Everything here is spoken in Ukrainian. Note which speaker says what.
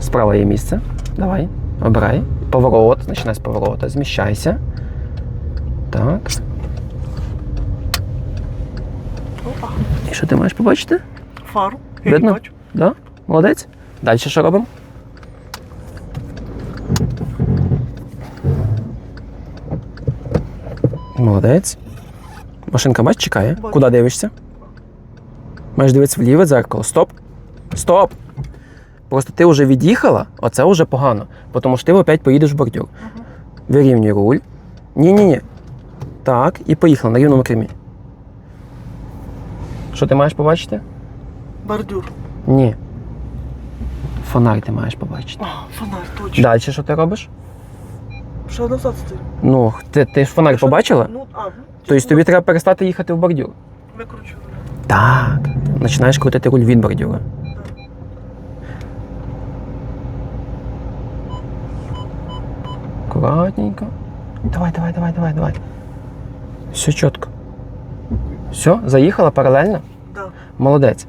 Speaker 1: Справа є місце. Давай, обирай. Поворот. Починай з поворота. Зміщайся. Так.
Speaker 2: Опа.
Speaker 1: І що ти маєш побачити?
Speaker 2: Фару. Я
Speaker 1: Видно?
Speaker 2: бачу.
Speaker 1: Да? Молодець. Далі що робимо? Молодець. Машинка бач, чекає.
Speaker 2: Бачу.
Speaker 1: Куди дивишся? Маєш дивитися вліве дзеркало. Стоп. Стоп. Просто ти вже від'їхала, оце вже погано. Тому що ти опять поїдеш в бордюр. Вирівнюй руль. Ні-ні-ні. Так, і поїхала на рівному кермі. Що ти маєш побачити?
Speaker 2: Бордюр.
Speaker 1: Ні. Фонарь ти маєш побачити.
Speaker 2: А, фонарь, точно.
Speaker 1: Далі що ти робиш?
Speaker 2: Ще назад стою.
Speaker 1: Ну, ти, ти ж фонарь
Speaker 2: Що-
Speaker 1: побачила?
Speaker 2: Ну, а,
Speaker 1: Тобто тобі треба перестати їхати в бордюр.
Speaker 2: Викручу.
Speaker 1: Так. Починаєш крутити руль від бордюра. Аккуратненько. Давай, давай, давай, давай, давай. Все чітко. Все, заїхала паралельно?
Speaker 2: Да.
Speaker 1: Молодець.